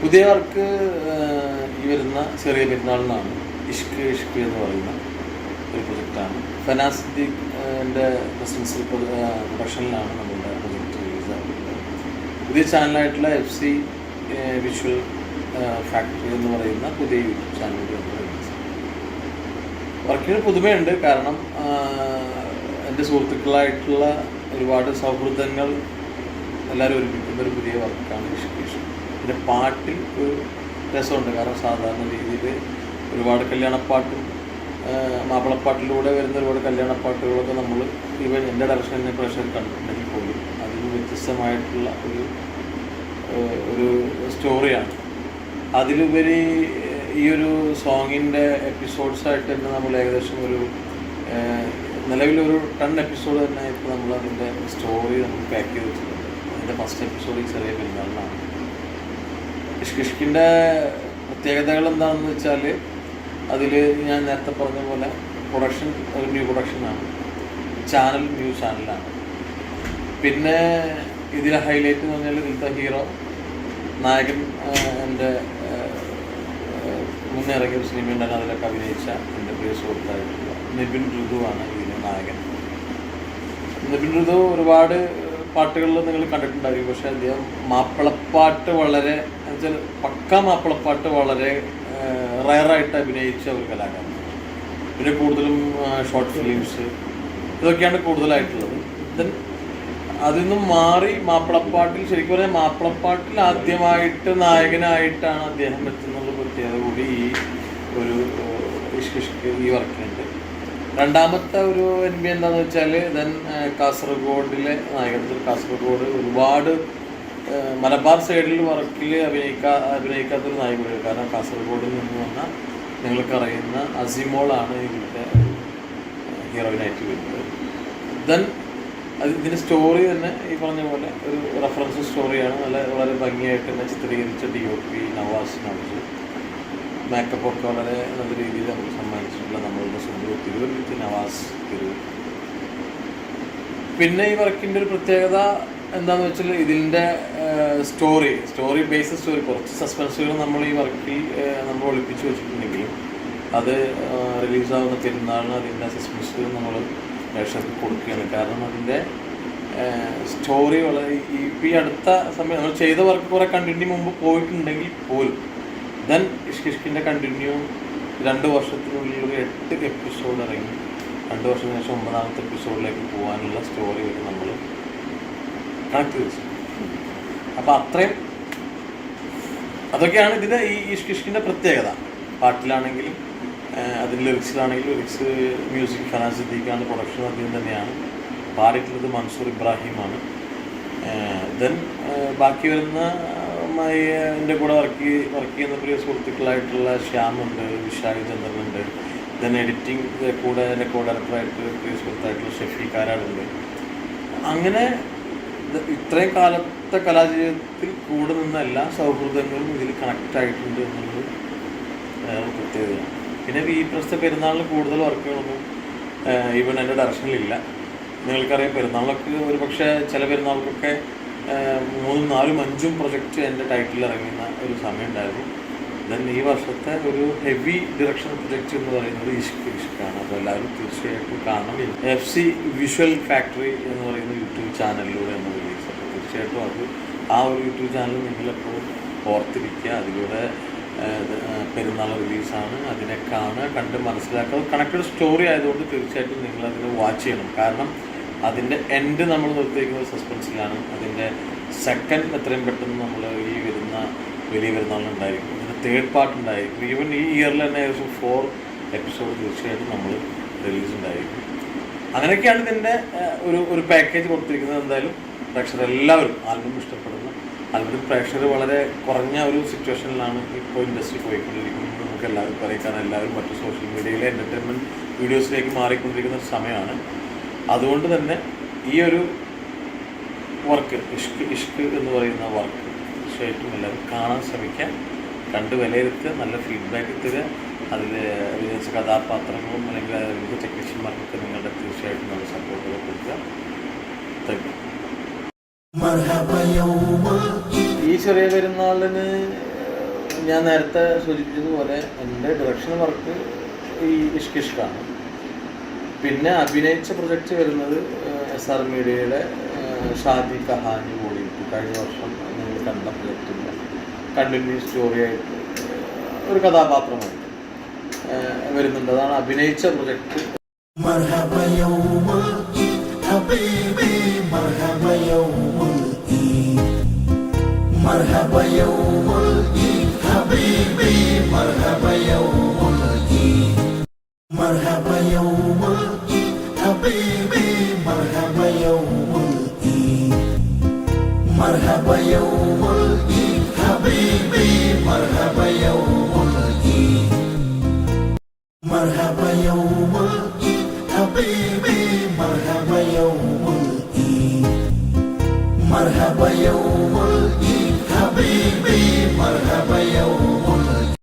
പുതിയ വർക്ക് ഈ വരുന്ന ചെറിയ പെരുന്നാളിനാണ് ഇഷ്ക് ഇഷ്ക് എന്ന് പറയുന്ന ഒരു പ്രൊജക്റ്റാണ്. ഫനാസ് സിദ്ദീഖിന്റെ പ്രസിഡൻസിൽ പ്രൊഡക്ഷനിലാണ് നമ്മളുടെ പ്രൊജക്റ്റ് റിലീസ് ആയിട്ടുള്ളത് പുതിയ ചാനലായിട്ടുള്ള എഫ് സി വിഷ്വൽ ഫാക്ടറി എന്ന് പറയുന്ന പുതിയ യൂട്യൂബ് റിലീസ് വർക്കിന് പുതുമയുണ്ട്. കാരണം എന്റെ സുഹൃത്തുക്കളായിട്ടുള്ള ഒരുപാട് സൗഹൃദങ്ങൾ എല്ലാവരും ഒരുമിക്കുന്ന ഒരു പുതിയ വർക്കാണ് എക്സിക്യൂഷൻ പിന്നെ പാട്ടിൽ ഒരു രസമുണ്ട്. കാരണം സാധാരണ രീതിയിൽ ഒരുപാട് കല്യാണപ്പാട്ടും മാപ്പിളപ്പാട്ടിലൂടെ വരുന്ന ഒരുപാട് കല്യാണപ്പാട്ടുകളൊക്കെ നമ്മൾ ഇവൻ എന്റെ ഡയറക്ഷനെ പ്രഷർ കണ്ടിട്ടുണ്ടെങ്കിൽ പോലും അതിന് വ്യത്യസ്തമായിട്ടുള്ള ഒരു ഒരു സ്റ്റോറിയാണ് അതിലുപരി ഈ ഒരു സോങ്ങിന്റെ എപ്പിസോഡ്സായിട്ട് തന്നെ നമ്മൾ ഏകദേശം ഒരു നിലവിലൊരു ടൺ എപ്പിസോഡ് തന്നെ ഇപ്പോൾ നമ്മൾ അതിന്റെ സ്റ്റോറി നമ്മൾ പാക്ക് ചെയ്ത് വെച്ചിട്ടുണ്ട് അതിന്റെ ഫസ്റ്റ് എപ്പിസോഡ് ഈ ചെറിയ പെരുന്നാളിനാണ് ഇഷ്കിഷ്കിന്റെ പ്രത്യേകതകൾ എന്താണെന്ന് വെച്ചാൽ അതിൽ ഞാൻ നേരത്തെ പറഞ്ഞ പോലെ പ്രൊഡക്ഷൻ ഒരു ന്യൂ പ്രൊഡക്ഷനാണ് ചാനൽ ന്യൂ ചാനലാണ് പിന്നെ ഇതിലെ ഹൈലൈറ്റ് എന്ന് പറഞ്ഞാൽ ഇതിലത്തെ ഹീറോ നായകൻ എന്റെ മുന്നേ ഇറങ്ങിയ ഒരു സിനിമ ഉണ്ടായിരുന്നു. അതിലൊക്കെ അഭിനയിച്ച എന്റെ പ്രിയ സുഹൃത്തായിട്ടുള്ള നിബിൻ ഋതുവാണ് ഇതിലെ നായകൻ. നിബിൻ ഋതു ഒരുപാട് പാട്ടുകളിൽ നിങ്ങൾ കണ്ടിട്ടുണ്ടായിരിക്കും. പക്ഷെ അദ്ദേഹം മാപ്പിളപ്പാട്ട് വളരെ എന്നുവെച്ചാൽ പക്ക മാപ്പിളപ്പാട്ട് വളരെ റയറായിട്ട് അഭിനയിച്ച ഒരു കലാകാരൻ. പിന്നെ കൂടുതലും ഷോർട്ട് ഫിലിംസ് ഇതൊക്കെയാണ് കൂടുതലായിട്ടുള്ളത്. ദെൻ അതിൽ നിന്നും മാറി മാപ്പിളപ്പാട്ടിൽ ശരിക്കും പറഞ്ഞാൽ മാപ്പിളപ്പാട്ടിൽ ആദ്യമായിട്ട് നായകനായിട്ടാണ് അദ്ദേഹം എത്തുന്നത് പ്രത്യേകത കൂടി ഈ ഒരു ഇഷ്കിഷ്ക് ഈ വർക്കിനുണ്ട്. രണ്ടാമത്തെ ഒരു എം പി എന്താന്ന് വെച്ചാൽ ദെൻ കാസർഗോഡിലെ നായകത്തിൽ കാസർഗോഡ് ഒരുപാട് മലബാർ സൈഡിൽ വർക്കിൽ അഭിനയിക്കാ അഭിനയിക്കാത്തൊരു നായകൻ കാരണം കാസർഗോഡിൽ നിന്ന് വന്ന നിങ്ങൾക്കറിയുന്ന അസിമോളാണ് ഇതിന്റെ ഹീറോയിനായിട്ട് വരുന്നത്. ദെൻ അത് ഇതിന്റെ സ്റ്റോറി തന്നെ ഈ പറഞ്ഞ പോലെ ഒരു റെഫറൻസ് സ്റ്റോറിയാണ് നല്ല വളരെ ഭംഗിയായിട്ട് തന്നെ ചിത്രീകരിച്ച D O P Navas makeup ഒക്കെ വളരെ നല്ല രീതിയിൽ നമുക്ക് സമ്മാനിച്ചിട്ടുള്ള നമ്മളുടെ സുന്ദര തിരൂർ നവാസ് തിരൂർ. പിന്നെ ഈ വർക്കിന്റെ ഒരു പ്രത്യേകത എന്താണെന്ന് വെച്ചാൽ ഇതിന്റെ സ്റ്റോറി സ്റ്റോറി ബേസ് സ്റ്റോറി കുറച്ച് സസ്പെൻസുകൾ നമ്മൾ ഈ വർക്കിൽ നമ്മൾ ഒളിപ്പിച്ച് വെച്ചിട്ടുണ്ടെങ്കിലും അത് റിലീസാവുന്ന പെരുന്നാളിന് അതിന്റെ സസ്പെൻസുകൾ നമ്മൾ പ്രേക്ഷകർക്ക് കൊടുക്കുകയാണ്. കാരണം അതിന്റെ സ്റ്റോറി വളരെ ഈ അടുത്ത സമയം നമ്മൾ ചെയ്ത വർക്ക് കുറേ കണ്ടിന്യൂ മുമ്പ് പോയിട്ടുണ്ടെങ്കിൽ പോലും ദെൻ ഇഷ്കിഷ്കിന്റെ കണ്ടിന്യൂ രണ്ട് വർഷത്തിനുള്ളിൽ ഒരു എട്ട് എപ്പിസോഡ് ഇറങ്ങി. രണ്ട് വർഷത്തിന് ശേഷം ഒമ്പതാമത്തെ എപ്പിസോഡിലേക്ക് പോകാനുള്ള സ്റ്റോറി വരെ നമ്മൾ കണക്ട് വെച്ചു. അപ്പോൾ അത്രയും അതൊക്കെയാണ് ഇതിന്റെ ഈ ഇഷ്കിഷ്കിന്റെ പ്രത്യേകത. പാട്ടിലാണെങ്കിലും അതിന്റെ ലിറിക്സിലാണെങ്കിലും ലിറിക്സ് മ്യൂസിക് ഫനാസ് സിദ്ദീഖാണ് പ്രൊഡക്ഷൻ അദ്ദേഹം തന്നെയാണ്. പാടിയിട്ടുള്ളത് മൻസൂർ ഇബ്രാഹിമാണ്. ദെൻ ബാക്കി വരുന്ന എന്റെ കൂടെ വർക്ക് വർക്ക് ചെയ്യുന്ന പ്രിയ സുഹൃത്തുക്കളായിട്ടുള്ള ശ്യാമുണ്ട് വിശാഖ ചന്ദ്രനുണ്ട് ദെൻ എഡിറ്റിംഗ് കൂടെ എന്റെ കോ ഡയറക്ടറായിട്ട് പ്രിയ സുഹൃത്തായിട്ടുള്ള ഷെഫി കാരാടുണ്ട് അങ്ങനെ ഇത്രയും കാലത്തെ കലാജീവിതത്തിൽ കൂടെ നിന്ന എല്ലാ സൗഹൃദങ്ങളും ഇതിൽ കണക്റ്റ് ആയിട്ടുണ്ട് എന്നുള്ളത് പ്രത്യേകതയാണ്. പിന്നെ ഈ പ്രസ്ത പെരുന്നാളിന് കൂടുതൽ വർക്കുകളൊന്നും ഈവൻ എന്റെ ഡയറക്ഷനിലില്ല നിങ്ങൾക്കറിയാം പെരുന്നാളൊക്കെ ഒരു പക്ഷേ ചില പെരുന്നാൾക്കൊക്കെ മൂന്നും നാലും അഞ്ചും പ്രൊജക്റ്റ് എന്റെ ടൈറ്റിൽ ഇറങ്ങുന്ന ഒരു സമയമുണ്ടായിരുന്നു. ദെൻ ഈ വർഷത്തെ ഒരു ഹെവി ഡിറക്ഷൻ പ്രൊജക്റ്റ് എന്ന് പറയുന്നത് ഇഷ്ക് ഇഷ്കാണ് അപ്പോൾ എല്ലാവരും തീർച്ചയായിട്ടും കാണണം. എഫ് സി വിഷ്വൽ ഫാക്ടറി എന്ന് പറയുന്ന യൂട്യൂബ് ചാനലിലൂടെ എന്ന് റിലീസ് അപ്പോൾ തീർച്ചയായിട്ടും അത് ആ ഒരു യൂട്യൂബ് ചാനൽ നിങ്ങളെപ്പോഴും ഓർത്തിരിക്കുക. അതിലൂടെ പെരുന്നാൾ റിലീസാണ് അതിനെ കാണുക കണ്ട് മനസ്സിലാക്കുക. കണക്റ്റഡ് സ്റ്റോറി ആയതുകൊണ്ട് തീർച്ചയായിട്ടും നിങ്ങൾ അതിനെ വാച്ച് ചെയ്യണം. കാരണം അതിന്റെ എൻഡ് നമ്മൾ നിർത്തിയിരിക്കുന്നത് സസ്പെൻസിലാണ് അതിന്റെ സെക്കൻഡ് എത്രയും പെട്ടെന്ന് നമ്മൾ ഈ വരുന്ന വലിയ പെരുന്നാളിനുണ്ടായിരിക്കും. ഇതിന്റെ തേർഡ് പാർട്ട് ഉണ്ടായിരിക്കും. ഈവൻ ഈ ഇയറിൽ തന്നെ ഏകദേശം ഫോർ എപ്പിസോഡ് തീർച്ചയായിട്ടും നമ്മൾ റിലീസ് ഉണ്ടായിരിക്കും. അങ്ങനെയൊക്കെയാണ് ഇതിന്റെ ഒരു ഒരു പാക്കേജ് കൊടുത്തിരിക്കുന്നത്. എന്തായാലും പ്രേക്ഷകർ എല്ലാവരും ആൽബം ഇഷ്ടപ്പെടുന്ന. ആൽബം പ്രേക്ഷകർ വളരെ കുറഞ്ഞ ഒരു സിറ്റുവേഷനിലാണ് ഇപ്പോൾ ഇൻഡസ്ട്രി പോയിക്കൊണ്ടിരിക്കുന്നത്. നമുക്ക് എല്ലാവരും അറിയിക്കാൻ എല്ലാവരും മറ്റു സോഷ്യൽ മീഡിയയിലെ എന്റർടൈൻമെന്റ് വീഡിയോസിലേക്ക് മാറിക്കൊണ്ടിരിക്കുന്ന ഒരു സമയമാണ്. അതുകൊണ്ട് തന്നെ ഈ ഒരു വർക്ക് ഇഷ്ക് ഇഷ്ക് എന്ന് പറയുന്ന വർക്ക് തീർച്ചയായിട്ടും എല്ലാവരും കാണാൻ ശ്രമിക്കാം. കണ്ട് വിലയിരുത്തുക നല്ല ഫീഡ്ബാക്ക് തരിക അതിൽ അഭിനയിച്ച കഥാപാത്രങ്ങളും അല്ലെങ്കിൽ അതിന്റെ ടെക്നീഷ്യന്മാർക്കൊക്കെ നിങ്ങളുടെ തീർച്ചയായിട്ടും നല്ല സപ്പോർട്ടുകൾ കൊടുക്കുക. താങ്ക് യു ഈ ചെറിയ പെരുന്നാളിന് ഞാൻ നേരത്തെ സൂചിപ്പിച്ചതുപോലെ എന്റെ ഡയറക്ഷൻ വർക്ക് ഈ ഇഷ്കിഷ്കാണ് പിന്നെ അഭിനയിച്ച പ്രൊജക്റ്റ് വരുന്നത് എസ് ആർ മീഡിയയുടെ ഷാദി കഹാനി വോളിയം ടു കഴിഞ്ഞ വർഷം നിങ്ങൾ കണ്ട പ്രൊജക്റ്റിൻ്റെ കണ്ടിന്യൂസ് സ്റ്റോറിയായിട്ട് ഒരു കഥാപാത്രമായിട്ട് ഏഹ് വരുന്നുണ്ട് അതാണ് അഭിനയിച്ച പ്രൊജക്റ്റ് مرحبا يوم العيد حبيبي مرحبا يوم العيد مرحبا يوم العيد حبيبي مرحبا يوم العيد مرحبا يوم العيد حبيبي مرحبا يوم العيد مرحبا يوم العيد حبيبي مرحبا يوم العيد مرحبا يوم العيد حبيبي مرحبا يوم العيد مرحبا يوم العيد حبيبي مرحبا يوم